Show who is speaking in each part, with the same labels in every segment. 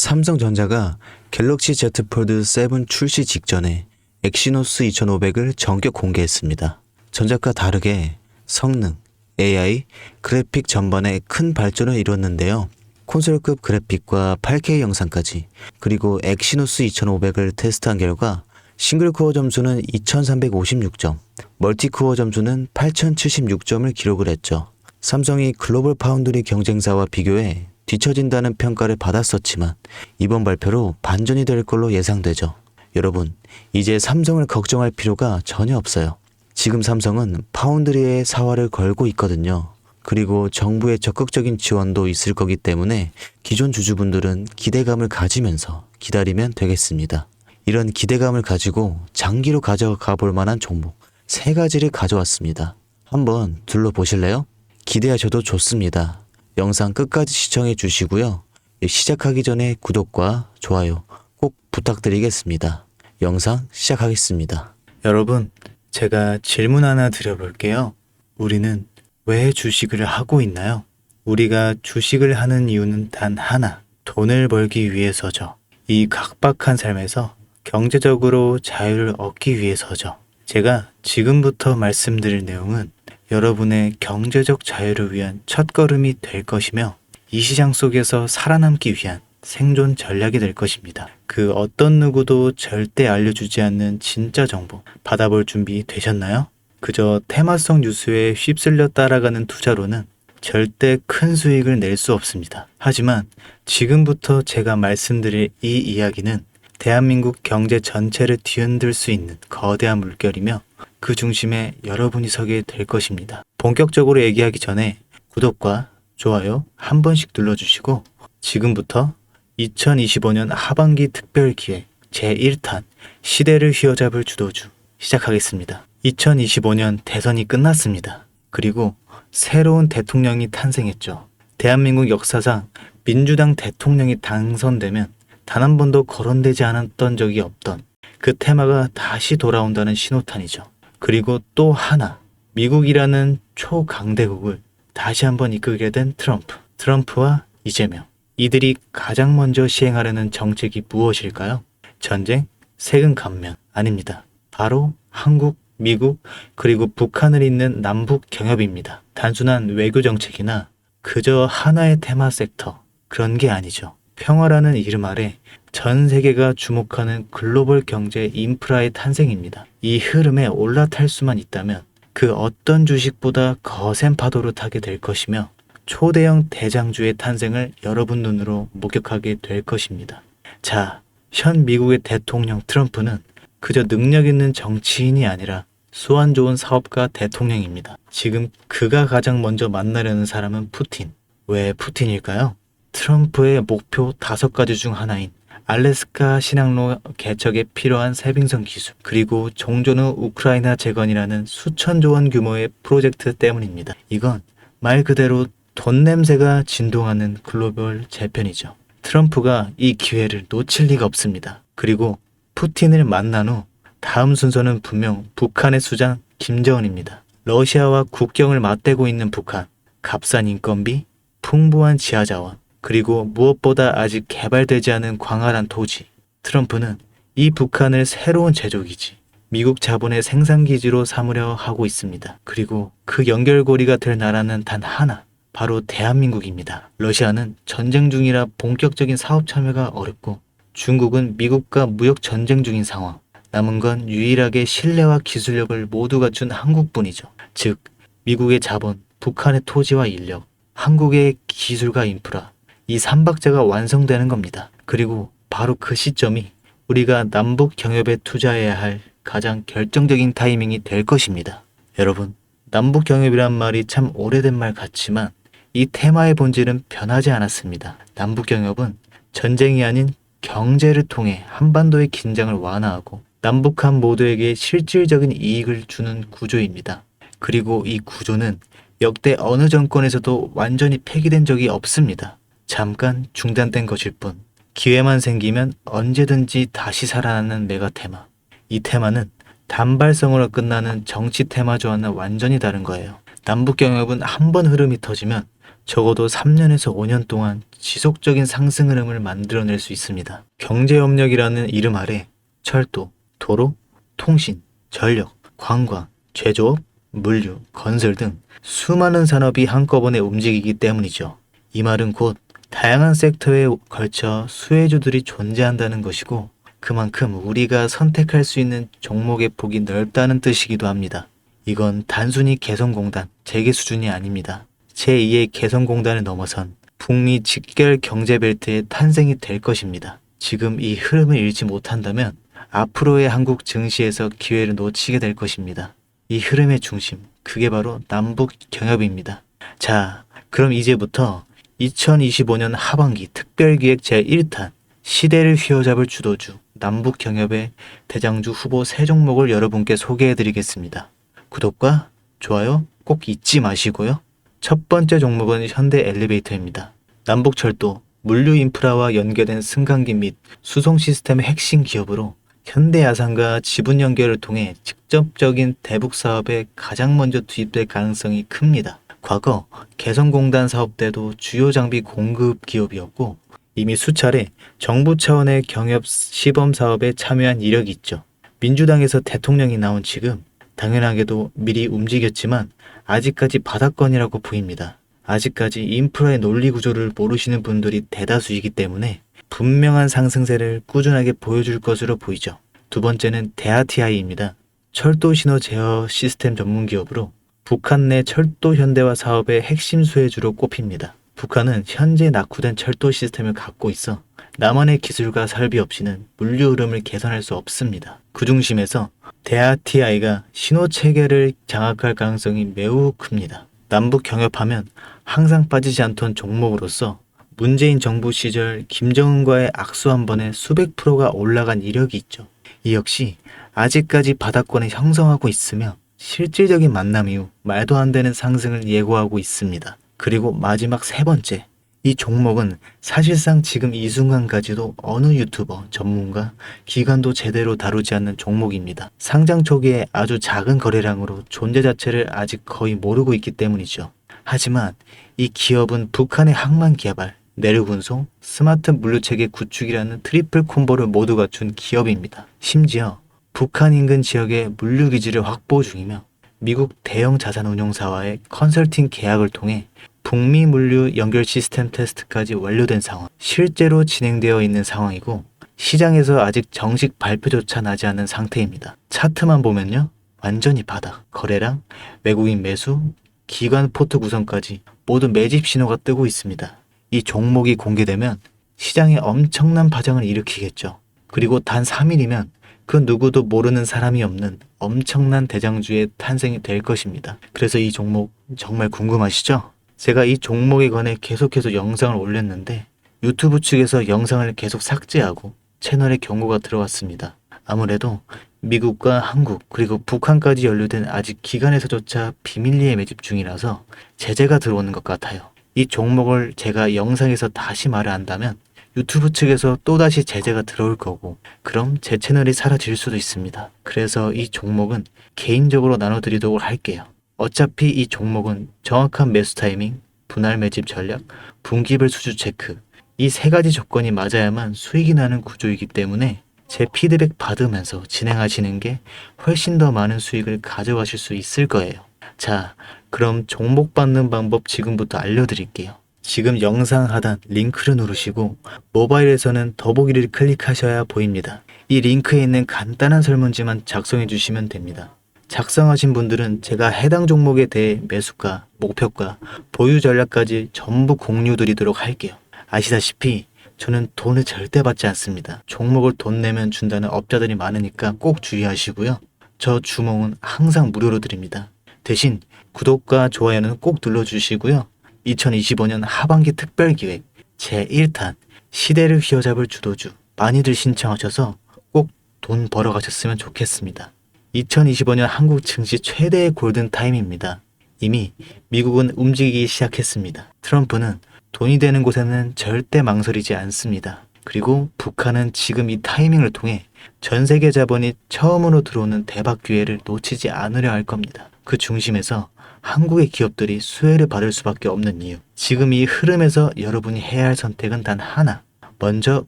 Speaker 1: 삼성전자가 갤럭시 Z 폴드 7 출시 직전에 엑시노스 2500을 전격 공개했습니다. 전작과 다르게 성능, AI, 그래픽 전반에 큰 발전을 이뤘는데요. 콘솔급 그래픽과 8K 영상까지 그리고 엑시노스 2500을 테스트한 결과 싱글 코어 점수는 2356점, 멀티 코어 점수는 8076점을 기록을 했죠. 삼성이 글로벌 파운드리 경쟁사와 비교해 뒤처진다는 평가를 받았었지만 이번 발표로 반전이 될 걸로 예상되죠. 여러분, 이제 삼성을 걱정할 필요가 전혀 없어요. 지금 삼성은 파운드리의 사활을 걸고 있거든요. 그리고 정부의 적극적인 지원도 있을 거기 때문에 기존 주주분들은 기대감을 가지면서 기다리면 되겠습니다. 이런 기대감을 가지고 장기로 가져가 볼 만한 종목 세 가지를 가져왔습니다. 한번 둘러보실래요? 기대하셔도 좋습니다. 영상 끝까지 시청해 주시고요. 시작하기 전에 구독과 좋아요 꼭 부탁드리겠습니다. 영상 시작하겠습니다. 여러분, 제가 질문 하나 드려볼게요. 우리는 왜 주식을 하고 있나요? 우리가 주식을 하는 이유는 단 하나, 돈을 벌기 위해서죠. 이 각박한 삶에서 경제적으로 자유를 얻기 위해서죠. 제가 지금부터 말씀드릴 내용은 여러분의 경제적 자유를 위한 첫걸음이 될 것이며 이 시장 속에서 살아남기 위한 생존 전략이 될 것입니다. 그 어떤 누구도 절대 알려주지 않는 진짜 정보 받아볼 준비 되셨나요? 그저 테마성 뉴스에 휩쓸려 따라가는 투자로는 절대 큰 수익을 낼 수 없습니다. 하지만 지금부터 제가 말씀드릴 이 이야기는 대한민국 경제 전체를 뒤흔들 수 있는 거대한 물결이며 그 중심에 여러분이 서게 될 것입니다. 본격적으로 얘기하기 전에 구독과 좋아요 한 번씩 눌러주시고 지금부터 2025년 하반기 특별 기획 제1탄 시대를 휘어잡을 주도주 시작하겠습니다. 2025년 대선이 끝났습니다. 그리고 새로운 대통령이 탄생했죠. 대한민국 역사상 민주당 대통령이 당선되면 단 한 번도 거론되지 않았던 적이 없던 그 테마가 다시 돌아온다는 신호탄이죠. 그리고 또 하나, 미국이라는 초강대국을 다시 한번 이끌게 된 트럼프. 트럼프와 이재명. 이들이 가장 먼저 시행하려는 정책이 무엇일까요? 전쟁, 세금 감면 아닙니다. 바로 한국, 미국, 그리고 북한을 잇는 남북 경협입니다. 단순한 외교 정책이나 그저 하나의 테마 섹터 그런 게 아니죠. 평화라는 이름 아래 전 세계가 주목하는 글로벌 경제 인프라의 탄생입니다. 이 흐름에 올라탈 수만 있다면 그 어떤 주식보다 거센 파도를 타게 될 것이며 초대형 대장주의 탄생을 여러분 눈으로 목격하게 될 것입니다. 자, 현 미국의 대통령 트럼프는 그저 능력 있는 정치인이 아니라 수완 좋은 사업가 대통령입니다. 지금 그가 가장 먼저 만나려는 사람은 푸틴. 왜 푸틴일까요? 트럼프의 목표 다섯 가지 중 하나인 알래스카 신항로 개척에 필요한 세빙선 기술, 그리고 종전 후 우크라이나 재건이라는 수천조 원 규모의 프로젝트 때문입니다. 이건 말 그대로 돈 냄새가 진동하는 글로벌 재편이죠. 트럼프가 이 기회를 놓칠 리가 없습니다. 그리고 푸틴을 만난 후 다음 순서는 분명 북한의 수장 김정은입니다. 러시아와 국경을 맞대고 있는 북한, 값싼 인건비, 풍부한 지하자원, 그리고 무엇보다 아직 개발되지 않은 광활한 토지. 트럼프는 이 북한을 새로운 제조기지, 미국 자본의 생산기지로 삼으려 하고 있습니다. 그리고 그 연결고리가 될 나라는 단 하나, 바로 대한민국입니다. 러시아는 전쟁 중이라 본격적인 사업 참여가 어렵고 중국은 미국과 무역 전쟁 중인 상황. 남은 건 유일하게 신뢰와 기술력을 모두 갖춘 한국뿐이죠. 즉, 미국의 자본, 북한의 토지와 인력, 한국의 기술과 인프라, 이 삼박자가 완성되는 겁니다. 그리고 바로 그 시점이 우리가 남북 경협에 투자해야 할 가장 결정적인 타이밍이 될 것입니다. 여러분, 남북 경협이란 말이 참 오래된 말 같지만 이 테마의 본질은 변하지 않았습니다. 남북 경협은 전쟁이 아닌 경제를 통해 한반도의 긴장을 완화하고 남북한 모두에게 실질적인 이익을 주는 구조입니다. 그리고 이 구조는 역대 어느 정권에서도 완전히 폐기된 적이 없습니다. 잠깐 중단된 것일 뿐 기회만 생기면 언제든지 다시 살아나는 메가 테마. 이 테마는 단발성으로 끝나는 정치 테마조와는 완전히 다른 거예요. 남북 경협은 한 번 흐름이 터지면
Speaker 2: 적어도 3년에서 5년 동안 지속적인 상승 흐름을 만들어낼 수 있습니다. 경제협력이라는 이름 아래 철도, 도로, 통신, 전력, 관광, 제조업, 물류, 건설 등 수많은 산업이 한꺼번에 움직이기 때문이죠. 이 말은 곧 다양한 섹터에 걸쳐 수혜주들이 존재한다는 것이고 그만큼 우리가 선택할 수 있는 종목의 폭이 넓다는 뜻이기도 합니다. 이건 단순히 개성공단, 재계 수준이 아닙니다. 제2의 개성공단을 넘어선 북미 직결 경제벨트의 탄생이 될 것입니다. 지금 이 흐름을 잃지 못한다면 앞으로의 한국 증시에서 기회를 놓치게 될 것입니다. 이 흐름의 중심, 그게 바로 남북 경협입니다. 자, 그럼 이제부터 2025년 하반기 특별기획 제1탄 시대를 휘어잡을 주도주 남북 경협의 대장주 후보 세 종목을 여러분께 소개해 드리겠습니다. 구독과 좋아요 꼭 잊지 마시고요. 첫 번째 종목은 현대 엘리베이터입니다. 남북 철도, 물류 인프라와 연계된 승강기 및 수송 시스템의 핵심 기업으로 현대야산과 지분 연결을 통해 직접적인 대북 사업에 가장 먼저 투입될 가능성이 큽니다. 과거 개성공단 사업 때도 주요 장비 공급 기업이었고 이미 수차례 정부 차원의 경협 시범 사업에 참여한 이력이 있죠. 민주당에서 대통령이 나온 지금 당연하게도 미리 움직였지만 아직까지 바닥권이라고 보입니다. 아직까지 인프라의 논리 구조를 모르시는 분들이 대다수이기 때문에 분명한 상승세를 꾸준하게 보여줄 것으로 보이죠. 두 번째는 대아티아이입니다. 철도 신호 제어 시스템 전문 기업으로 북한 내 철도 현대화 사업의 핵심 수혜주로 꼽힙니다. 북한은 현재 낙후된 철도 시스템을 갖고 있어 나만의 기술과 설비 없이는 물류 흐름을 개선할 수 없습니다. 그 중심에서 대아티아이가 신호 체계를 장악할 가능성이 매우 큽니다. 남북 경협하면 항상 빠지지 않던 종목으로서 문재인 정부 시절 김정은과의 악수 한 번에 수백 프로가 올라간 이력이 있죠. 이 역시 아직까지 바닥권에 형성하고 있으며 실질적인 만남 이후 말도 안 되는 상승을 예고하고 있습니다. 그리고 마지막 세 번째. 이 종목은 사실상 지금 이 순간까지도 어느 유튜버, 전문가, 기관도 제대로 다루지 않는 종목입니다. 상장 초기에 아주 작은 거래량으로 존재 자체를 아직 거의 모르고 있기 때문이죠. 하지만 이 기업은 북한의 항만 개발, 내륙 운송, 스마트 물류체계 구축이라는 트리플 콤보를 모두 갖춘 기업입니다. 심지어 북한 인근 지역의 물류 기지를 확보 중이며 미국 대형 자산 운용사와의 컨설팅 계약을 통해 북미 물류 연결 시스템 테스트까지 완료된 상황, 실제로 진행되어 있는 상황이고 시장에서 아직 정식 발표조차 나지 않은 상태입니다. 차트만 보면요. 완전히 바닥, 거래량, 외국인 매수, 기관 포트 구성까지 모두 매집 신호가 뜨고 있습니다. 이 종목이 공개되면 시장에 엄청난 파장을 일으키겠죠. 그리고 단 3일이면 그 누구도 모르는 사람이 없는 엄청난 대장주의 탄생이 될 것입니다. 그래서 이 종목 정말 궁금하시죠? 제가 이 종목에 관해 계속해서 영상을 올렸는데 유튜브 측에서 영상을 계속 삭제하고 채널에 경고가 들어왔습니다. 아무래도 미국과 한국 그리고 북한까지 연루된 아직 기관에서조차 비밀리에 매집 중이라서 제재가 들어오는 것 같아요. 이 종목을 제가 영상에서 다시 말을 한다면 유튜브 측에서 또다시 제재가 들어올 거고 그럼 제 채널이 사라질 수도 있습니다. 그래서 이 종목은 개인적으로 나눠드리도록 할게요. 어차피 이 종목은 정확한 매수 타이밍, 분할 매집 전략, 분기별 수주 체크 이 세 가지 조건이 맞아야만 수익이 나는 구조이기 때문에 제 피드백 받으면서 진행하시는 게 훨씬 더 많은 수익을 가져가실 수 있을 거예요. 자, 그럼 종목 받는 방법 지금부터 알려드릴게요. 지금 영상 하단 링크를 누르시고 모바일에서는 더보기를 클릭하셔야 보입니다. 이 링크에 있는 간단한 설문지만 작성해 주시면 됩니다. 작성하신 분들은 제가 해당 종목에 대해 매수가, 목표가, 보유 전략까지 전부 공유 드리도록 할게요. 아시다시피 저는 돈을 절대 받지 않습니다. 종목을 돈 내면 준다는 업자들이 많으니까 꼭 주의하시고요. 저 주몽은 항상 무료로 드립니다. 대신 구독과 좋아요는 꼭 눌러주시고요. 2025년 하반기 특별기획 제1탄 시대를 휘어잡을 주도주 많이들 신청하셔서 꼭 돈 벌어 가셨으면 좋겠습니다. 2025년 한국 증시 최대의 골든 타임입니다. 이미 미국은 움직이기 시작했습니다. 트럼프는 돈이 되는 곳에는 절대 망설이지 않습니다. 그리고 북한은 지금 이 타이밍을 통해 전 세계 자본이 처음으로 들어오는 대박 기회를 놓치지 않으려 할 겁니다. 그 중심에서 한국의 기업들이 수혜를 받을 수밖에 없는 이유. 지금 이 흐름에서 여러분이 해야 할 선택은 단 하나. 먼저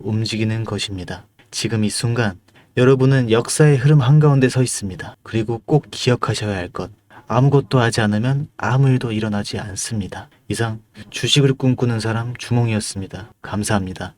Speaker 2: 움직이는 것입니다. 지금 이 순간 여러분은 역사의 흐름 한가운데 서 있습니다. 그리고 꼭 기억하셔야 할 것. 아무것도 하지 않으면 아무 일도 일어나지 않습니다. 이상 주식을 꿈꾸는 사람 주몽이었습니다. 감사합니다.